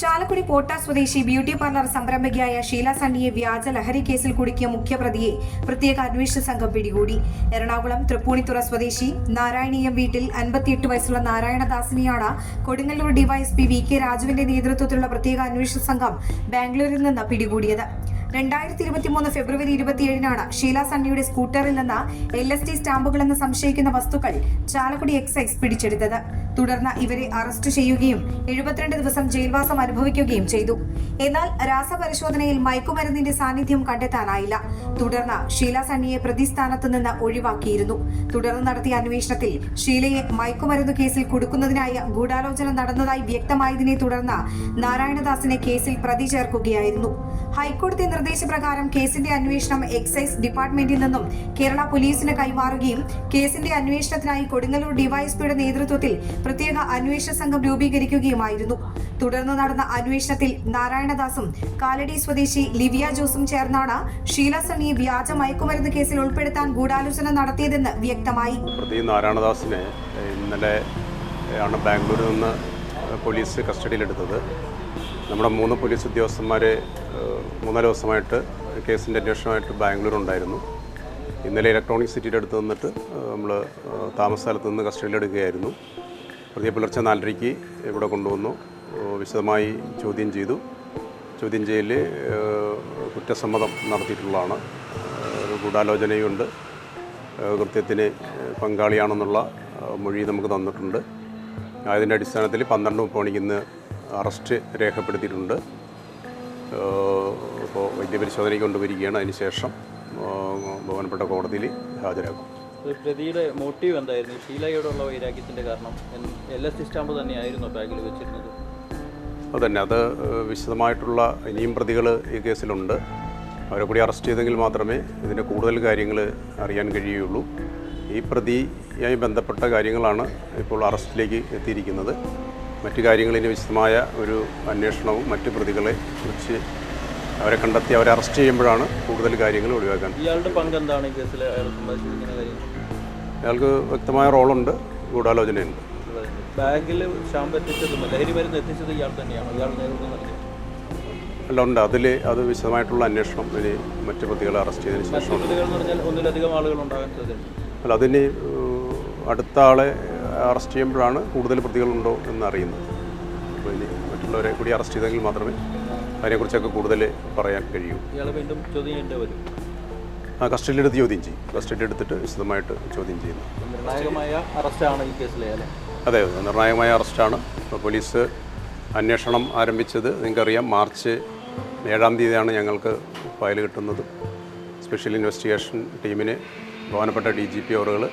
ചാലക്കുടി പോട്ട സ്വദേശി beauty parlour സംരംഭകയായ ഷീല സണ്ണിയെ വ്യാജ ലഹരി കേസിൽ കുടുക്കിയ മുഖ്യപ്രതിയെ പ്രത്യേക അന്വേഷണ സംഘം പിടികൂടി. എറണാകുളം തൃപ്പൂണിത്തുറ സ്വദേശി നാരായണീയം വീട്ടിൽ അൻപത്തിയെട്ട് വയസ്സുള്ള നാരായണദാസിനെയാണ് കൊടുങ്ങല്ലൂർ ഡിവൈഎസ്പി വി കെ രാജുവിന്റെ നേതൃത്വത്തിലുള്ള പ്രത്യേക അന്വേഷണ സംഘം ബാംഗ്ലൂരിൽ നിന്ന് പിടികൂടിയത്. രണ്ടായിരത്തി ഇരുപത്തി മൂന്ന് ഫെബ്രുവരി ഇരുപത്തിയേഴിനാണ് ഷീല സണ്ണിയുടെ സ്കൂട്ടറിൽ നിന്ന് എൽ എസ് ടി സ്റ്റാമ്പുകളെന്ന് സംശയിക്കുന്ന വസ്തുക്കൾ ചാലക്കുടി എക്സൈസ് പിടിച്ചെടുത്തത്. തുടർന്ന് ഇവരെ അറസ്റ്റ് ചെയ്യുകയും എഴുപത്തിരണ്ട് ദിവസം ജയിൽവാസം അനുഭവിക്കുകയും ചെയ്തു. എന്നാൽ രാസപരിശോധനയിൽ മയക്കുമരുന്നിന്റെ സാന്നിധ്യം കണ്ടെത്താനായില്ല. തുടർന്ന് ഷീല സണ്ണിയെ പ്രതിസ്ഥാനത്ത് നിന്ന് ഒഴിവാക്കിയിരുന്നു. തുടർന്ന് നടത്തിയ അന്വേഷണത്തിൽ ഷീലയെ മയക്കുമരുന്ന് കേസിൽ കൊടുക്കുന്നതിനായി ഗൂഢാലോചന നടന്നതായി വ്യക്തമായതിനെ തുടർന്ന് നാരായണദാസിനെ കേസിൽ പ്രതി ചേർക്കുകയായിരുന്നു. ഹൈക്കോടതി നിർദ്ദേശപ്രകാരം കേസിന്റെ അന്വേഷണം എക്സൈസ് ഡിപ്പാർട്ട്മെന്റിൽ നിന്നും കേരള പോലീസിന് കൈമാറുകയും കേസിന്റെ അന്വേഷണത്തിനായി കൊടുങ്ങല്ലൂർ ഡിവൈഎസ്പിയുടെ നേതൃത്വത്തിൽ പ്രത്യേക അന്വേഷണ സംഘം രൂപീകരിക്കുകയുമായിരുന്നു. തുടർന്ന് നടന്ന അന്വേഷണത്തിൽ നാരായണദാസും കാലടി സ്വദേശി ലിവിയ ജോസും ചേർന്നാണ് ഷീല സണ്ണിയെ വ്യാജ മയക്കുമരുന്ന് കേസിൽ ഉൾപ്പെടുത്താൻ ഗൂഢാലോചന നടത്തിയതെന്ന് വ്യക്തമായി. നാരായണദാസിനെ ഇന്നലെ ആണ് ബാംഗ്ലൂരിൽ നിന്ന് പോലീസ് കസ്റ്റഡിയിലെടുത്തത്. നമ്മുടെ മൂന്ന് പോലീസ് ഉദ്യോഗസ്ഥന്മാരെ മൂന്നാൽ ദിവസമായിട്ട് കേസിന്റെ അന്വേഷണമായിട്ട് ബാംഗ്ലൂർ ഉണ്ടായിരുന്നു ഇന്നലെ ഇലക്ട്രോണിക് സിറ്റിയുടെ അടുത്ത് നിന്നിട്ട് നമ്മൾ താമസ സ്ഥലത്ത് നിന്ന് കസ്റ്റഡിയിലെടുക്കുകയായിരുന്നു. പ്രതിയെ പുലർച്ചെ നാലരയ്ക്ക് ഇവിടെ കൊണ്ടുവന്നു. വിശദമായി ചോദ്യം ചെയ്തു. ചോദ്യം ചെയ്യൽ കുറ്റസമ്മതം നടത്തിയിട്ടുള്ളതാണ്. ഗൂഢാലോചനയുണ്ട്. കൃത്യത്തിന് പങ്കാളിയാണെന്നുള്ള മൊഴി നമുക്ക് തന്നിട്ടുണ്ട്. അതിന്റെ അടിസ്ഥാനത്തിൽ പന്ത്രണ്ട് മുപ്പത് മണിക്ക് ഇന്ന് അറസ്റ്റ് രേഖപ്പെടുത്തിയിട്ടുണ്ട്. ഇപ്പോൾ വൈദ്യപരിശോധനയ്ക്ക് കൊണ്ടുവരികയാണ്. അതിനുശേഷം ബഹുമാനപ്പെട്ട കോടതിയിൽ ഹാജരാക്കും പ്രതിയുടെ മോട്ടീവ് എന്തായിരുന്നു? ഷീലയോടുള്ള വൈരാഗ്യത്തിന്റെ കാരണം എൽ എസ് ടി സ്റ്റാമ്പ് തന്നെയായിരുന്നു ബാഗിൽ വെച്ചിരുന്നത്. അതന്നെ. അത് വിശദമായിട്ടുള്ള ഇനിയും പ്രതികൾ ഈ കേസിലുണ്ട്. അവരെ കൂടി അറസ്റ്റ് ചെയ്തെങ്കിൽ മാത്രമേ ഇതിന്റെ കൂടുതൽ കാര്യങ്ങൾ അറിയാൻ കഴിയുകയുള്ളൂ. ഈ പ്രതിയായി ബന്ധപ്പെട്ട കാര്യങ്ങളാണ് ഇപ്പോൾ അറസ്റ്റിലേക്ക് എത്തിയിരിക്കുന്നത്. മറ്റു കാര്യങ്ങളിന് വിശദമായ ഒരു അന്വേഷണവും മറ്റു പ്രതികളെ കുറിച്ച് അവരെ കണ്ടെത്തി അവരെ അറസ്റ്റ് ചെയ്യുമ്പോഴാണ് കൂടുതൽ കാര്യങ്ങൾ ഒഴിവാക്കാൻ ഇയാളുടെ പങ്ക് എന്താണ് ഈ കേസിൽ അയാൾ സംബന്ധിച്ചിരിക്കുന്ന കാര്യങ്ങൾ അയാൾക്ക് വ്യക്തമായ റോളുണ്ട് ഗൂഢാലോചനയുണ്ട്. ബാഗിൽ സ്റ്റാമ്പ് എത്തിച്ചതും ലഹരി മരുന്ന് എത്തിച്ചത് ഇയാൾ തന്നെയാണ്? ഇയാൾ നേതൃത്വം നൽകിയത് അല്ല ഉണ്ട്. അതിൽ അത് വിശദമായിട്ടുള്ള അന്വേഷണം ഇനി മറ്റു പ്രതികളെ അറസ്റ്റ് ചെയ്തതിന് ശേഷം ഒന്നിലധികം ആളുകൾ ഉണ്ടാകാൻ അല്ല അതിന് അടുത്ത ആളെ അറസ്റ്റ് ചെയ്യുമ്പോഴാണ് കൂടുതൽ പ്രതികളുണ്ടോ എന്ന് അറിയുന്നത്. അപ്പോൾ ഇനി മറ്റുള്ളവരെ കൂടി അറസ്റ്റ് ചെയ്തെങ്കിൽ മാത്രമേ അതിനെക്കുറിച്ചൊക്കെ കൂടുതൽ പറയാൻ കഴിയൂ. ഇയാളെ വീണ്ടും ചോദ്യം ചെയ്യേണ്ടി വരും. ആ കസ്റ്റഡിയിലെടുത്ത് ചോദ്യം ചെയ്യും. കസ്റ്റഡി എടുത്തിട്ട് വിശദമായിട്ട് ചോദ്യം ചെയ്യുന്നു. അതെ നിർണായകമായ അറസ്റ്റാണ്. ഇപ്പോൾ പോലീസ് അന്വേഷണം ആരംഭിച്ചത് നിങ്ങൾക്കറിയാം മാർച്ച് ഏഴാം തീയതിയാണ് ഞങ്ങൾക്ക് ഫയൽ കിട്ടുന്നത്. സ്പെഷ്യൽ ഇൻവെസ്റ്റിഗേഷൻ ടീമിന് ബഹുമാനപ്പെട്ട ഡി ജി പി അവറുകൾ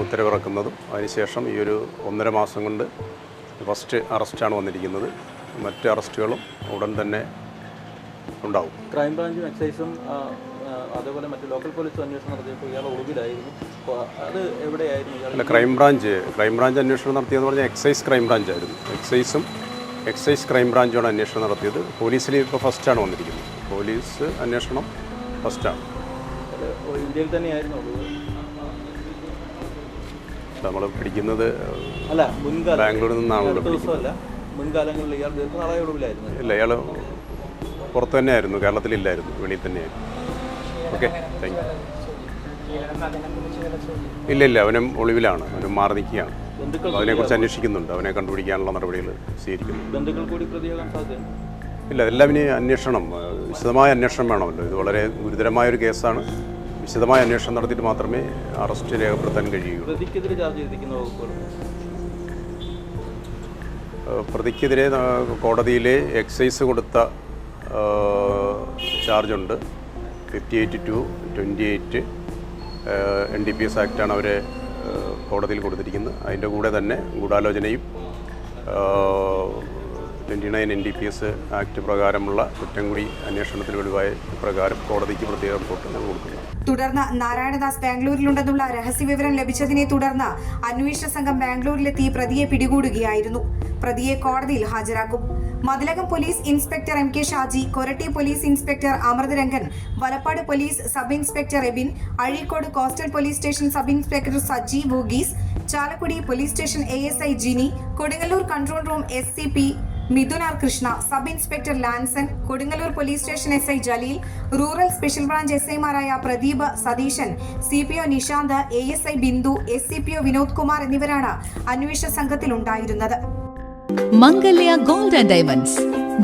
ഉത്തരവിറക്കുന്നതും. അതിനുശേഷം ഈ ഒരു ഒന്നര മാസം കൊണ്ട് ഫസ്റ്റ് അറസ്റ്റാണ് വന്നിരിക്കുന്നത്. മറ്റ് അറസ്റ്റുകളും ഉടൻ തന്നെ ഉണ്ടാവും. ക്രൈംബ്രാഞ്ചും എക്സൈസും അതേപോലെ മറ്റു ലോക്കൽ പോലീസ് അന്വേഷണം നടത്തിയപ്പോൾ ഇയാൾ ഒളിവിലായിരുന്നു. അത് എവിടെയായിരുന്നു ക്രൈംബ്രാഞ്ച് ക്രൈംബ്രാഞ്ച് അന്വേഷണം നടത്തിയെന്ന് പറഞ്ഞാൽ എക്സൈസ് ക്രൈംബ്രാഞ്ച് ആയിരുന്നു. എക്സൈസും എക്സൈസ് ക്രൈംബ്രാഞ്ചുമാണ് അന്വേഷണം നടത്തിയത്. പോലീസിൽ ഇപ്പോൾ ഫസ്റ്റാണ് വന്നിരിക്കുന്നത്. പോലീസ് അന്വേഷണം ഫസ്റ്റാണ് ഇന്ത്യയിൽ തന്നെയായിരുന്നു നമ്മൾ പിടിക്കുന്നത് അല്ല ബാംഗ്ലൂരിൽ നിന്നാണല്ലോ ദിവസമല്ല മുൻകാലങ്ങളിൽ ഇയാൾ ദീർഘനാളായ ഒളിവിലായിരുന്നു. ഇല്ല ഇയാൾ പുറത്ത് തന്നെയായിരുന്നു കേരളത്തിലില്ലായിരുന്നു വെളിയിൽ തന്നെയായിരുന്നു. ഓക്കെ താങ്ക് യു ഇല്ല ഇല്ല അവനും ഒളിവിലാണ്. അവനും മാറി നിൽക്കുകയാണ്. അതിനെക്കുറിച്ച് അന്വേഷിക്കുന്നുണ്ട്. അവനെ കണ്ടുപിടിക്കാനുള്ള നടപടികൾ സ്വീകരിക്കുന്നു. ഇല്ല അതെല്ലാം ഇനി അന്വേഷണം വിശദമായ അന്വേഷണം വേണമല്ലോ. ഇത് വളരെ ഗുരുതരമായ ഒരു കേസാണ്. വിശദമായ അന്വേഷണം നടത്തിയിട്ട് മാത്രമേ അറസ്റ്റ് രേഖപ്പെടുത്താൻ കഴിയുകയുള്ളൂ. പ്രതിക്കെതിരെ കോടതിയിലെ എക്സൈസ് കൊടുത്ത ചാർജുണ്ട്. Fifty eight two twenty eight N D P S ആക്റ്റാണ് അവരെ കോടതിയിൽ കൊടുത്തിരിക്കുന്നത്. അതിന്റെ കൂടെ തന്നെ ഗൂഢാലോചനയും twenty nine N D P S act പ്രകാരമുള്ള കുറ്റം കൂടി അന്വേഷണത്തിൽ വെളിവായ പ്രകാരം കോടതിക്ക് പ്രത്യേക റിപ്പോർട്ട് കൊടുക്കുന്നു. തുടർന്ന് നാരായണദാസ് ബാംഗ്ലൂരിലുണ്ടെന്നുള്ള രഹസ്യവിവരം ലഭിച്ചതിനെ തുടർന്ന് അന്വേഷണ സംഘം ബാംഗ്ലൂരിലെത്തി പ്രതിയെ പിടികൂടുകയായിരുന്നു. പ്രതിയെ കോടതിയിൽ ഹാജരാക്കും. Mathilakam police inspector M K Shaji Koratty police inspector Amritharangan Valappad police sub inspector Ebin Azhikode coastal police station sub inspector Saji Varghese Chalakudy police station A S I Jini Kodungallur control room S C P Mithun R Krishna sub inspector Lanson Kodungallur police station S I Jaleel rural special branch S ഐമാരായ Pradeep Satheesan C P O Nishanth A S I Bindu S C P O Vinod Kumar എന്നിവരാണ് അന്വേഷണ സംഘത്തിലുണ്ടായിരുന്നത് Mangalya gold and diamonds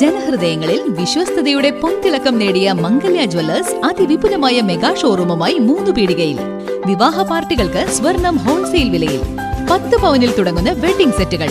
ജനഹൃദയങ്ങളിൽ വിശ്വസ്തയുടെ പൊൻതിളക്കം നേടിയ Mangalya Jewellers അതിവിപുലമായ mega ഷോറൂമുമായി മൂന്ന് പീടികയിൽ. വിവാഹ പാർട്ടികൾക്ക് സ്വർണം ഹോൾസെയിൽ വിലയിൽ. പത്ത് പവനിൽ തുടങ്ങുന്ന വെഡിംഗ് സെറ്റുകൾ